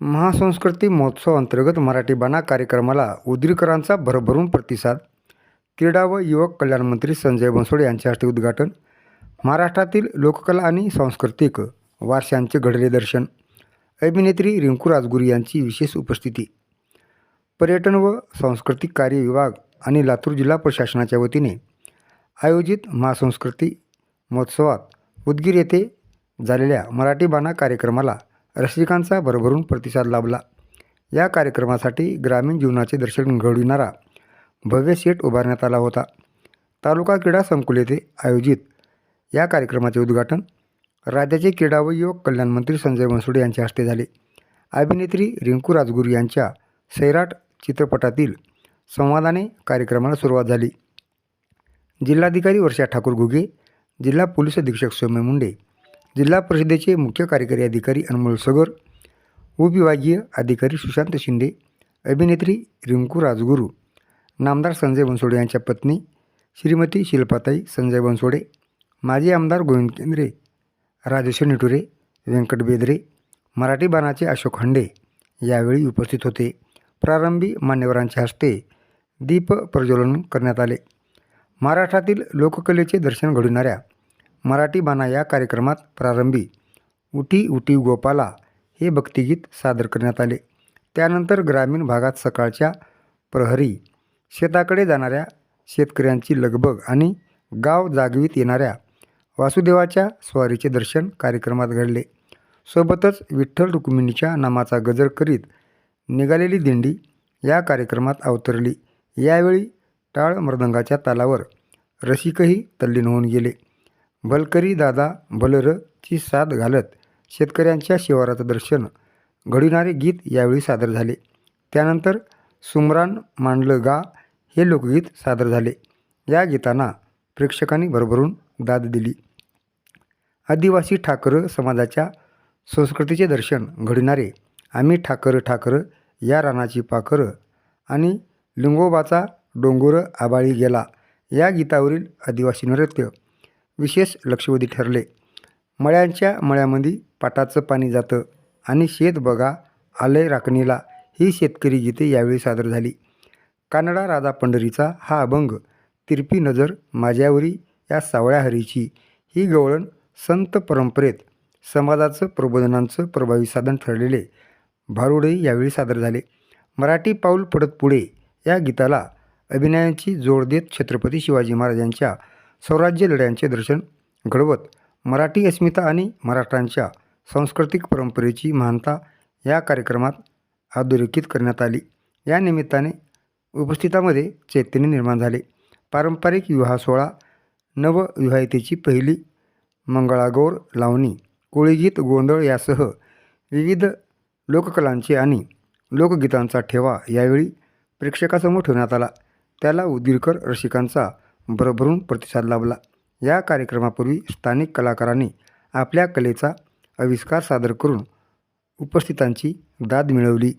महासंस्कृती महोत्सव अंतर्गत मराठी बाणा कार्यक्रमाला उदरीकरांचा भरभरून प्रतिसाद. क्रीडा व युवक कल्याण मंत्री संजय बनसोडे यांच्या हस्ते उद्घाटन. महाराष्ट्रातील लोककला आणि सांस्कृतिक वारशांचे घडले दर्शन. अभिनेत्री रिंकू राजगुरी यांची विशेष उपस्थिती. पर्यटन व सांस्कृतिक कार्य विभाग आणि लातूर जिल्हा प्रशासनाच्या वतीने आयोजित महासंस्कृती महोत्सवात उदगीर येथे झालेल्या मराठी बाणा कार्यक्रमाला रसिकांचा भरभरून प्रतिसाद लाभला. या कार्यक्रमासाठी ग्रामीण जीवनाचे दर्शन घडविणारा भव्य सेट उभारण्यात आला होता. तालुका क्रीडा संकुल येथे आयोजित या कार्यक्रमाचे उद्घाटन राज्याचे क्रीडा व युवक कल्याण मंत्री संजय बनसोडे यांच्या हस्ते झाले. अभिनेत्री रिंकू राजगुरू यांच्या सैराट चित्रपटातील संवादाने कार्यक्रमाला सुरुवात झाली. जिल्हाधिकारी वर्षा ठाकूर घुगे जिल्हा पोलीस अधीक्षक सौम्य मुंडे जिल्हा परिषदेचे मुख्य कार्यकारी अधिकारी अनमोल सगर उपविभागीय अधिकारी सुशांत शिंदे अभिनेत्री रिंकू राजगुरू नामदार संजय बनसोडे यांच्या पत्नी श्रीमती शिल्पाताई संजय बनसोडे माजी आमदार गोविंद केंद्रे राजेश्वर निटुरे व्यंकट बेदरे मराठी बाणाचे अशोक हंडे यावेळी उपस्थित होते. प्रारंभी मान्यवरांच्या हस्ते दीप प्रज्वलन करण्यात आले. महाराष्ट्रातील लोककलेचे दर्शन घडविणाऱ्या मराठी बाणा या कार्यक्रमात प्रारंभी उटी उटी गोपाला हे भक्तिगीत सादर करण्यात आले. त्यानंतर ग्रामीण भागात सकाळच्या प्रहरी शेताकडे जाणाऱ्या शेतकऱ्यांची लगबग आणि गाव जागवीत येणाऱ्या वासुदेवाच्या स्वारीचे दर्शन कार्यक्रमात घडले. सोबतच विठ्ठल रुक्मिणीच्या नामाचा गजर करीत निघालेली दिंडी या कार्यक्रमात अवतरली. यावेळी टाळ मृदंगाच्या तालावर रसिकही तल्लीन होऊन गेले. बलकरी दादा बलरची साथ घालत शेतकऱ्यांच्या शिवाराचं दर्शन घडविणारे गीत यावेळी सादर झाले. त्यानंतर सुमरान मांडलं गा हे लोकगीत सादर झाले. या गीतांना प्रेक्षकांनी भरभरून दाद दिली. आदिवासी ठाकर समाजाच्या संस्कृतीचे दर्शन घडविणारे आम्ही ठाकर ठाकर या रानाची पाखरं आणि लिंगोबाचा डोंगर आबाळी गेला. या गीतावरील आदिवासी नृत्य विशेष लक्षवेधी ठरले. मळ्यांच्या मळ्यामध्ये पाटाचं पाणी जातं आणि शेत बघा आलंय राखणीला. ही शेतकरी गीते यावेळी सादर झाली. कानडा राधा पंढरीचा हा अभंग तिरपी नजर माझ्यावरी या सावळ्या हरीची. ही गवळण संत परंपरेत समाजाचं प्रबोधनांचं प्रभावी साधन ठरलेले भारुडही यावेळी सादर झाले. मराठी पाऊल पडत पुढे या गीताला अभिनयाची जोड देत छत्रपती शिवाजी महाराजांच्या स्वराज्य लढ्यांचे दर्शन घडवत मराठी अस्मिता आणि मराठांच्या सांस्कृतिक परंपरेची महानता या कार्यक्रमात अधोरेखित करण्यात आली. या निमित्ताने उपस्थितामध्ये चैतन्य निर्माण झाले. पारंपरिक विवाह सोहळा नवविवाहितेची पहिली मंगळागौर लावणी कोळीगीत गोंधळ यासह विविध लोककलांचे आणि लोकगीतांचा ठेवा यावेळी प्रेक्षकासमोर ठेवण्यात आला. त्याला उदगीरकर रसिकांचा भरभरून प्रतिसाद लाभला. या कार्यक्रमापूर्वी स्थानिक कलाकारांनी आपल्या कलेचा आविष्कार सादर करून उपस्थितांची दाद मिळवली.